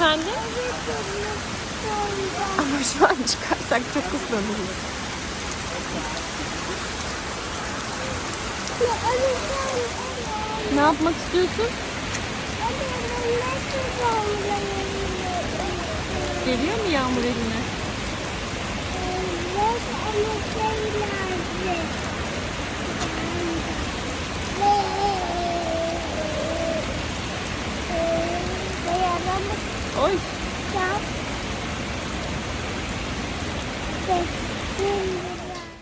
Efendim? Ama şu an çıkarsak çok ıslanırız. Ne yapmak istiyorsun? Geliyor mu yağmur eline? Oy.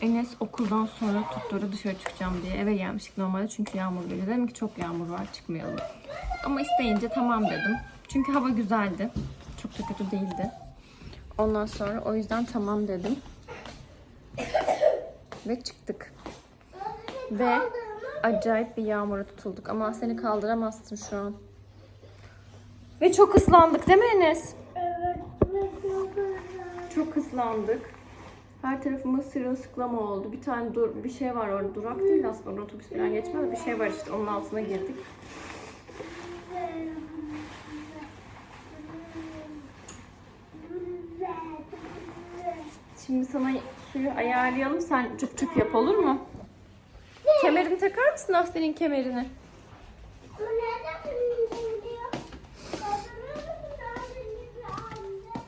Enes okuldan sonra tutturdu dışarı çıkacağım diye eve gelmiştik normalde çünkü yağmur geliyor. Dedim ki çok yağmur var çıkmayalım. Ama isteyince tamam dedim. Çünkü hava güzeldi. Çok da kötü değildi. Ondan sonra o yüzden tamam dedim. Ve çıktık. Ve acayip bir yağmura tutulduk. Ama seni kaldıramazsın şu an. Ve çok ıslandık değil mi Enes? Çok ıslandık. Her tarafımız sırılsıklam oldu. Bir tane dur bir şey var orada. Durak değil aslında. Otobüs falan da bir şey var işte. Onun altına girdik. Şimdi sana suyu ayarlayalım. Sen cüp cüp yap olur mu? Kemerini takar mısın Aslen'in kemerini?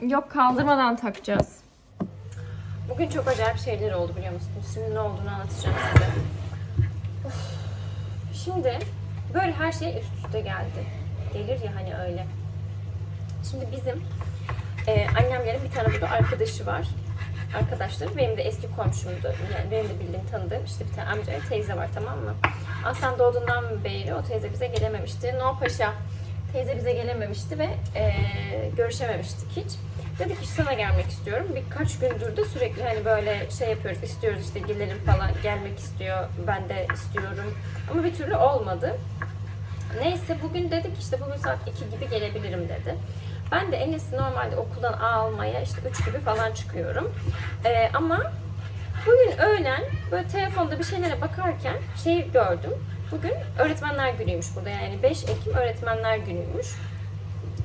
Yok kaldırmadan takacağız. Bugün çok acayip şeyler oldu biliyor musunuz? Şimdi ne olduğunu anlatacağım size. Şimdi böyle her şey üst üste geldi. Gelir ya hani öyle. Şimdi bizim e, annemlerin bir tane burada arkadaşı var. Arkadaşları benim de eski komşumdu. Yani benim de bildiğim tanıdığım işte bir tane amca teyze var tamam mı? Aslan doğduğundan beri o teyze bize gelememişti. No Paşa teyze bize gelememişti ve e, görüşememiştik hiç. Dedik ki sana gelmek istiyorum. Birkaç gündür de sürekli hani böyle şey yapıyoruz, istiyoruz işte gelelim falan, gelmek istiyor, ben de istiyorum. Ama bir türlü olmadı. Neyse bugün dedik işte bugün saat 2 gibi gelebilirim dedi. Ben de Enes'i normalde okuldan almaya işte 3 gibi falan çıkıyorum. Ee, ama bugün öğlen böyle telefonda bir şeylere bakarken şey gördüm. Bugün öğretmenler günüymüş burada yani 5 Ekim öğretmenler günüymüş.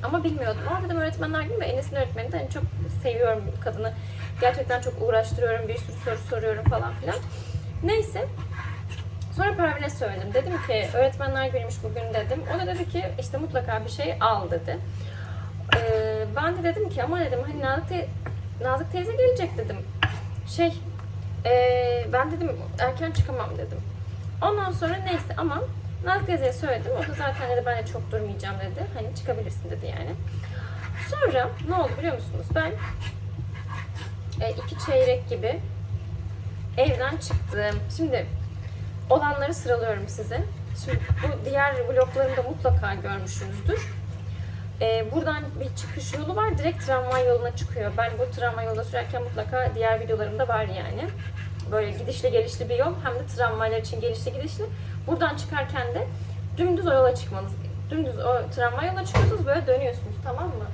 Ama bilmiyordum. Aa dedim öğretmenler ve Enes'in öğretmeni de hani çok seviyorum kadını. Gerçekten çok uğraştırıyorum, bir sürü soru soruyorum falan filan. Neyse. Sonra Pervin'e söyledim. Dedim ki öğretmenler günüymüş bugün dedim. O da dedi ki işte mutlaka bir şey al dedi. Ee, ben de dedim ki ama dedim hani Nazik, te- Nazik teyze gelecek dedim. Şey ee, ben dedim erken çıkamam dedim. Ondan sonra neyse ama Teyzeye söyledim. O da zaten dedi ben de çok durmayacağım dedi. Hani çıkabilirsin dedi yani. Sonra ne oldu biliyor musunuz? Ben e, iki çeyrek gibi evden çıktım. Şimdi olanları sıralıyorum size. Şimdi bu diğer vloglarımda mutlaka görmüşsünüzdür. Ee, buradan bir çıkış yolu var. Direkt tramvay yoluna çıkıyor. Ben bu tramvay yolda sürerken mutlaka diğer videolarımda var yani. Böyle gidişli gelişli bir yol. Hem de tramvaylar için gelişli gidişli. Buradan çıkarken de dümdüz o yola çıkmanız. Dümdüz o tramvay yoluna çıkıyorsunuz böyle dönüyorsunuz tamam mı?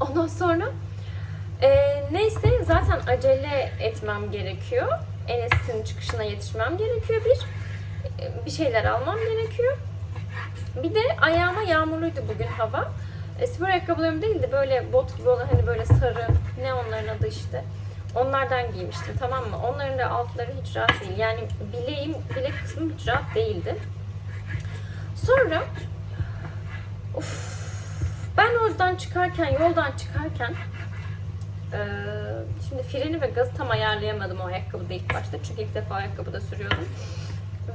Ondan sonra ee, neyse zaten acele etmem gerekiyor. Enes'in çıkışına yetişmem gerekiyor bir. Ee, Bir şeyler almam gerekiyor. Bir de ayağıma yağmurluydu bugün hava. E, spor ayakkabılarım değil de böyle bot gibi olan hani böyle sarı ne onların adı işte. Onlardan giymiştim tamam mı? Onların da altları hiç rahat değil. Yani bileğim, bilek kısmım hiç rahat değildi. Sonra of, ben oradan çıkarken, yoldan çıkarken eee, şimdi freni ve gazı tam ayarlayamadım o ayakkabıda ilk başta. Çünkü ilk defa ayakkabıda sürüyordum.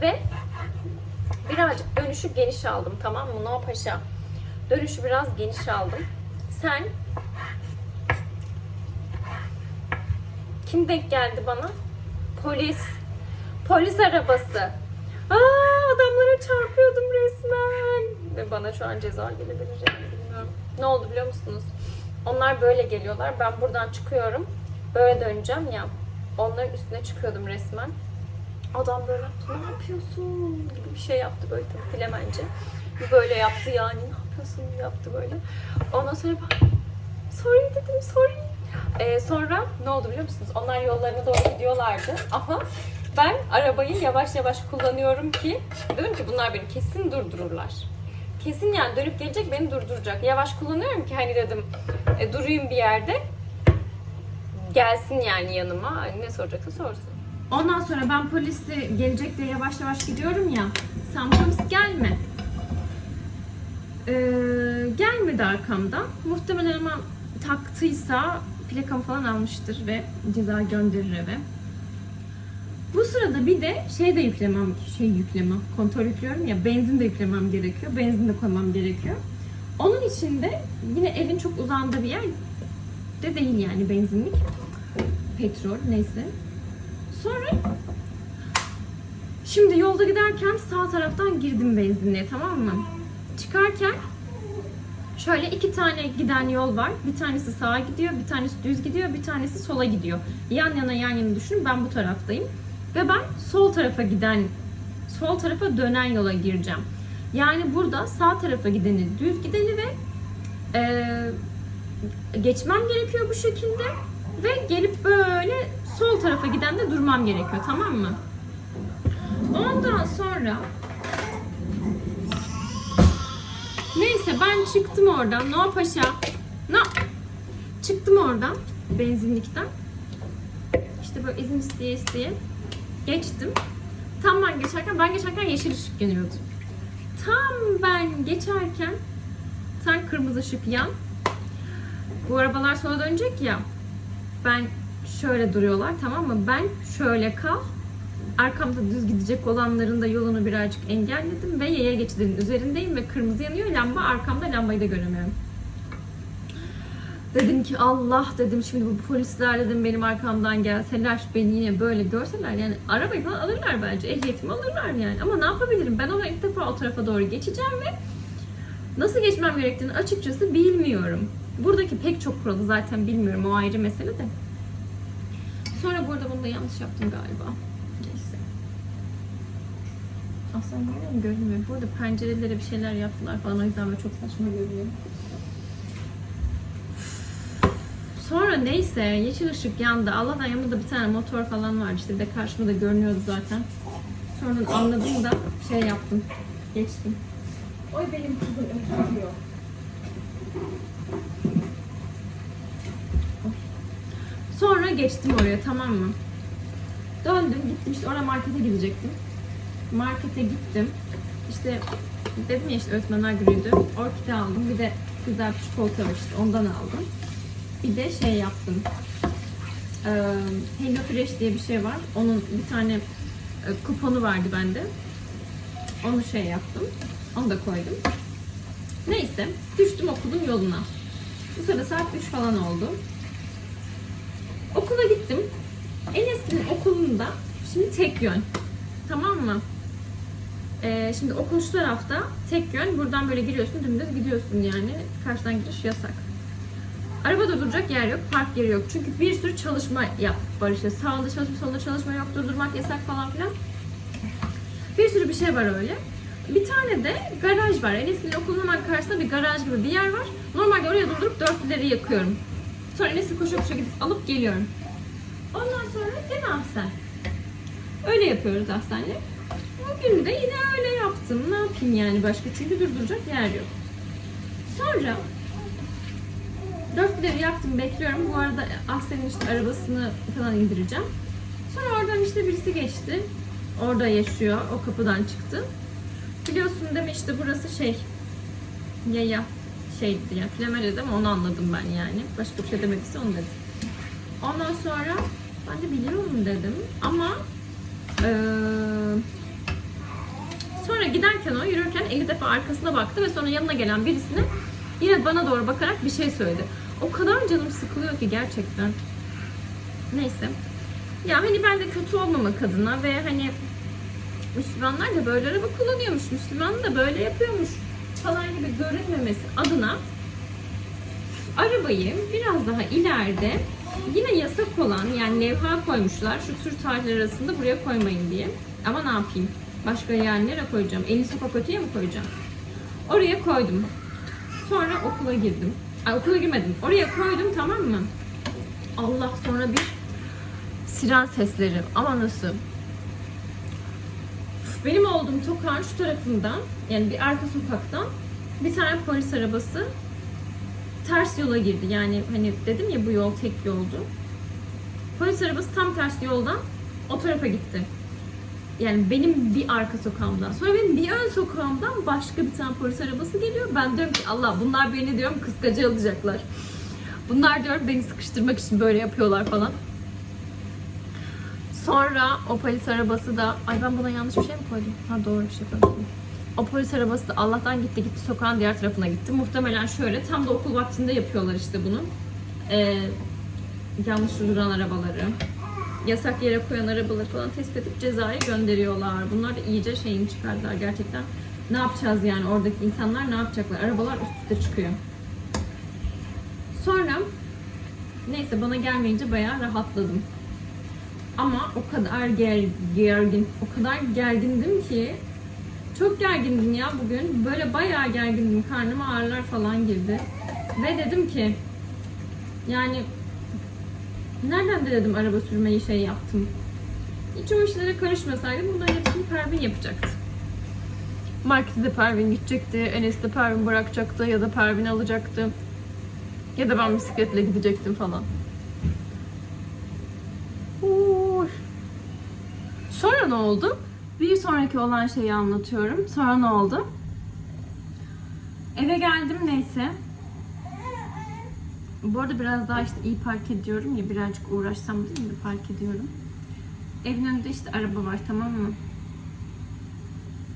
Ve birazcık dönüşü geniş aldım tamam mı? No paşa. Dönüşü biraz geniş aldım. Sen kim denk geldi bana? Polis. Polis arabası. Aa, adamlara çarpıyordum resmen. Ve bana şu an ceza gelebilir yani bilmiyorum. Ne oldu biliyor musunuz? Onlar böyle geliyorlar. Ben buradan çıkıyorum. Böyle döneceğim ya. Onların üstüne çıkıyordum resmen. Adam böyle ne yapıyorsun gibi bir şey yaptı böyle tabii filemence. Bir böyle yaptı yani, ne yapıyorsun yaptı böyle. Ondan sonra ben, sorry dedim, sorry. Ee, sonra ne oldu biliyor musunuz? Onlar yollarına doğru gidiyorlardı ama ben arabayı yavaş yavaş kullanıyorum ki dedim ki bunlar beni kesin durdururlar. kesin yani dönüp gelecek beni durduracak. Yavaş kullanıyorum ki hani dedim e, durayım bir yerde. Gelsin yani yanıma. Hani ne soracaksa sorsun. Ondan sonra ben polisi gelecek diye yavaş yavaş gidiyorum ya. Sen polis gelme. Ee, gelmedi arkamdan. Muhtemelen ama taktıysa plakamı falan almıştır ve ceza gönderir eve. Bu sırada bir de şey de yüklemem, şey yüklemem, kontrol yüklüyorum ya benzin de yüklemem gerekiyor. Benzin de koymam gerekiyor. Onun için de yine evin çok uzağında bir yer de değil yani benzinlik. Petrol neyse. Sonra şimdi yolda giderken sağ taraftan girdim benzinliğe tamam mı? Çıkarken şöyle iki tane giden yol var. Bir tanesi sağa gidiyor, bir tanesi düz gidiyor, bir tanesi sola gidiyor. Yan yana yan yana düşünün ben bu taraftayım. Ve ben sol tarafa giden, sol tarafa dönen yola gireceğim. Yani burada sağ tarafa gideni, düz gideni ve eee, geçmem gerekiyor bu şekilde. Ve gelip böyle sol tarafa giden de durmam gerekiyor tamam mı? Ondan sonra Neyse ben çıktım oradan. No Paşa. No. Çıktım oradan. Benzinlikten. İşte böyle izin isteye isteye. Geçtim. Tam ben geçerken, ben geçerken yeşil ışık yanıyordu. Tam ben geçerken sen kırmızı ışık yan. Bu arabalar sola dönecek ya. Ben şöyle duruyorlar tamam mı? Ben şöyle kal. Arkamda düz gidecek olanların da yolunu birazcık engelledim ve yaya geçidinin üzerindeyim ve kırmızı yanıyor lamba arkamda lambayı da göremiyorum. Dedim ki Allah dedim şimdi bu polisler dedim benim arkamdan gelseler beni yine böyle görseler yani arabayı falan alırlar bence ehliyetimi alırlar yani ama ne yapabilirim ben ona ilk defa o tarafa doğru geçeceğim ve nasıl geçmem gerektiğini açıkçası bilmiyorum. Buradaki pek çok kuralı zaten bilmiyorum o ayrı mesele de. Sonra burada bunu da yanlış yaptım galiba. Aslında mu? Görünmüyor. Burada pencerelere bir şeyler yaptılar falan o yüzden böyle çok saçma görünüyor. Sonra neyse yeşil ışık yandı. Allah'tan yanımda bir tane motor falan var işte bir de karşıma da görünüyordu zaten. Sonra anladım da şey yaptım. Geçtim. Oy benim kızım öksürüyor. Sonra geçtim oraya tamam mı? Döndüm gittim işte oraya markete gidecektim. Markete gittim. İşte dedim ya işte öğretmenler günüydü. Orkide aldım. Bir de güzel bir çikolata işte ondan aldım. Bir de şey yaptım. Hello Fresh diye bir şey var. Onun bir tane e, kuponu vardı bende. Onu şey yaptım. Onu da koydum. Neyse. Düştüm okulun yoluna. Bu sırada saat 3 falan oldu. Okula gittim. Enes'in okulunda şimdi tek yön. Tamam mı? Ee, şimdi okul şu tarafta tek yön. Buradan böyle giriyorsun dümdüz gidiyorsun yani. Karşıdan giriş yasak. Arabada duracak yer yok, park yeri yok. Çünkü bir sürü çalışma yap var işte. Sağda çalışma, solda çalışma yok, durdurmak yasak falan filan. Bir sürü bir şey var öyle. Bir tane de garaj var. Enes'in okulun hemen karşısında bir garaj gibi bir yer var. Normalde oraya durdurup dörtlüleri yakıyorum. Sonra Enes'i koşa koşa gidip alıp geliyorum. Ondan sonra değil mi? Öyle yapıyoruz Ahsen'le. Bugün de yine öyle yaptım. Ne yapayım yani başka? Çünkü durduracak yer yok. Sonra dörtleri yaktım bekliyorum. Bu arada Ahsen'in işte arabasını falan indireceğim. Sonra oradan işte birisi geçti. Orada yaşıyor. O kapıdan çıktı. Biliyorsun değil mi işte burası şey yaya şeydi yani flameledi ama onu anladım ben yani. Başka bir şey demediyse onu dedim. Ondan sonra ben de biliyorum dedim ama eee, sonra giderken o yürürken 50 defa arkasına baktı ve sonra yanına gelen birisine yine bana doğru bakarak bir şey söyledi. O kadar canım sıkılıyor ki gerçekten. Neyse. Ya hani ben de kötü olmamak adına ve hani Müslümanlar da böyle araba kullanıyormuş, Müslüman da böyle yapıyormuş falan gibi görünmemesi adına arabayı biraz daha ileride yine yasak olan yani levha koymuşlar şu tür tarihler arasında buraya koymayın diye. Ama ne yapayım? Başka yerlere koyacağım. En sokak öteye mi koyacağım? Oraya koydum. Sonra okula girdim. Ay okula girmedim. Oraya koydum tamam mı? Allah sonra bir siren sesleri. Ama nasıl? Benim olduğum sokağın şu tarafından yani bir arka sokaktan bir tane polis arabası ters yola girdi. Yani hani dedim ya bu yol tek yoldu. Polis arabası tam ters yoldan o tarafa gitti. Yani benim bir arka sokağımdan. Sonra benim bir ön sokağımdan başka bir tane polis arabası geliyor. Ben diyorum ki Allah bunlar beni diyorum kıskacı alacaklar. Bunlar diyorum beni sıkıştırmak için böyle yapıyorlar falan. Sonra o polis arabası da ay ben buna yanlış bir şey mi koydum? Ha doğru bir şey koydum. O polis arabası da Allah'tan gitti gitti sokağın diğer tarafına gitti. Muhtemelen şöyle tam da okul vaktinde yapıyorlar işte bunu. Ee, yanlış duran arabaları, yasak yere koyan arabaları falan tespit edip cezaya gönderiyorlar. Bunlar da iyice şeyini çıkardılar gerçekten. Ne yapacağız yani oradaki insanlar ne yapacaklar? Arabalar üst üste çıkıyor. Sonra neyse bana gelmeyince bayağı rahatladım. Ama o kadar ger gergin, o kadar gergindim ki çok gergindim ya bugün. Böyle bayağı gergindim. Karnıma ağrılar falan girdi. Ve dedim ki yani nereden de dedim araba sürmeyi şey yaptım. Hiç o işlere karışmasaydım bunların hepsini Pervin yapacaktı. Markete de Pervin gidecekti, Enes de Pervin bırakacaktı ya da Pervin alacaktı. Ya da ben bisikletle gidecektim falan. Uy. Sonra ne oldu? Bir sonraki olan şeyi anlatıyorum. Sonra ne oldu? Eve geldim neyse. Bu arada biraz daha işte iyi park ediyorum ya birazcık uğraşsam değil mi park ediyorum. Evin önünde işte araba var tamam mı?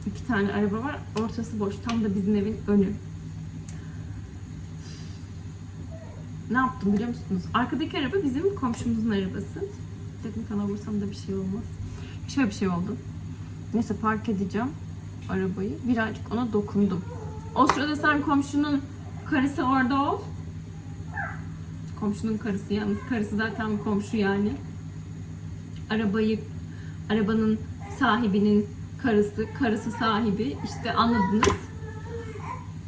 İki tane araba var. Ortası boş. Tam da bizim evin önü. Ne yaptım biliyor musunuz? Arkadaki araba bizim komşumuzun arabası. Dedim kana vursam da bir şey olmaz. Şöyle bir şey oldu. Neyse park edeceğim arabayı. Birazcık ona dokundum. O sırada sen komşunun karısı orada ol. Komşunun karısı yalnız. Karısı zaten komşu yani. Arabayı, arabanın sahibinin karısı, karısı sahibi. işte anladınız.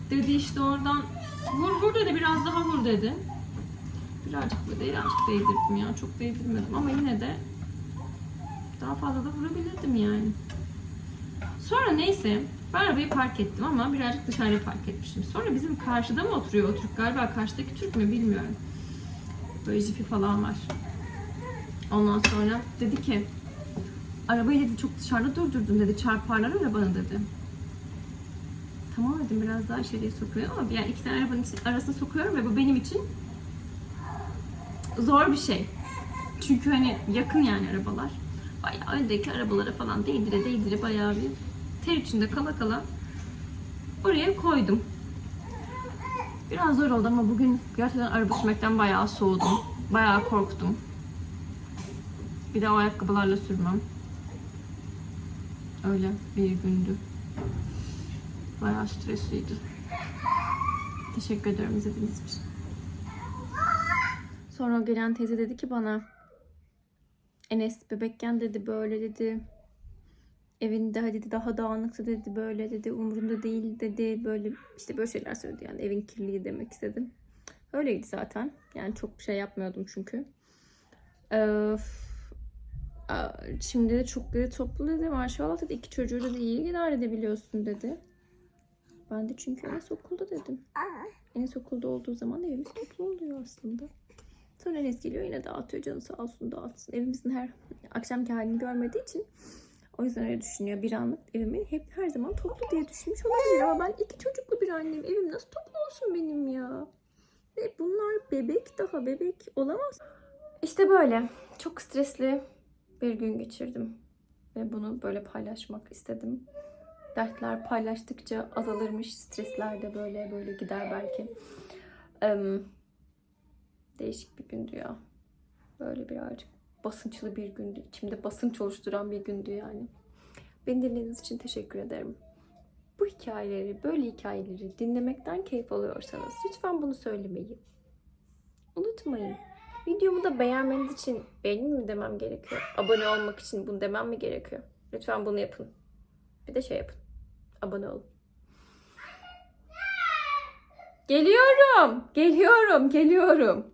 Dedi işte oradan vur vur dedi biraz daha vur dedi. Birazcık da birazcık değdirdim ya. Çok değdirmedim ama yine de daha fazla da vurabilirdim yani. Sonra neyse ben arabayı park ettim ama birazcık dışarıya park etmişim. Sonra bizim karşıda mı oturuyor o Türk galiba karşıdaki Türk mü bilmiyorum. Böyle jipi falan var. Ondan sonra dedi ki arabayı dedi çok dışarıda durdurdun dedi çarparlar arabanı dedi. Tamam dedim biraz daha içeriye sokuyor ama yani iki tane arabanın arasına sokuyorum ve bu benim için zor bir şey. Çünkü hani yakın yani arabalar. Bayağı öndeki arabalara falan değdire değdire bayağı bir ter içinde kala kala oraya koydum. Biraz zor oldu ama bugün gerçekten araba sürmekten bayağı soğudum. Bayağı korktum. Bir de o ayakkabılarla sürmem. Öyle bir gündü. Bayağı stresliydi. Teşekkür ederim izlediğiniz için. Sonra gelen teyze dedi ki bana Enes bebekken dedi böyle dedi. Evinde dedi daha dağınıktı dedi böyle dedi umurunda değil dedi böyle işte böyle şeyler söyledi yani evin kirliliği demek istedim. Öyleydi zaten yani çok bir şey yapmıyordum çünkü. Ee, şimdi de çok dedi toplu dedi maşallah dedi iki çocuğu dedi iyi idare edebiliyorsun dedi. Ben de çünkü Enes okulda dedim. Enes okulda olduğu zaman evimiz toplu oluyor aslında. Sonra Enes geliyor yine dağıtıyor canı sağ olsun dağıtsın. Evimizin her akşamki halini görmediği için o yüzden öyle düşünüyor. Bir anlık evimin hep her zaman toplu diye düşünmüş olabilir ama ben iki çocuklu bir anneyim. Evim nasıl toplu olsun benim ya? Ve bunlar bebek daha bebek olamaz. İşte böyle çok stresli bir gün geçirdim. Ve bunu böyle paylaşmak istedim. Dertler paylaştıkça azalırmış. Stresler de böyle böyle gider belki. Em, değişik bir gündü ya. Böyle birazcık basınçlı bir gündü. İçimde basınç oluşturan bir gündü yani. Beni dinlediğiniz için teşekkür ederim. Bu hikayeleri, böyle hikayeleri dinlemekten keyif alıyorsanız lütfen bunu söylemeyi unutmayın. Videomu da beğenmeniz için beğenin mi demem gerekiyor? Abone olmak için bunu demem mi gerekiyor? Lütfen bunu yapın. Bir de şey yapın. Abone olun. Geliyorum. Geliyorum. Geliyorum.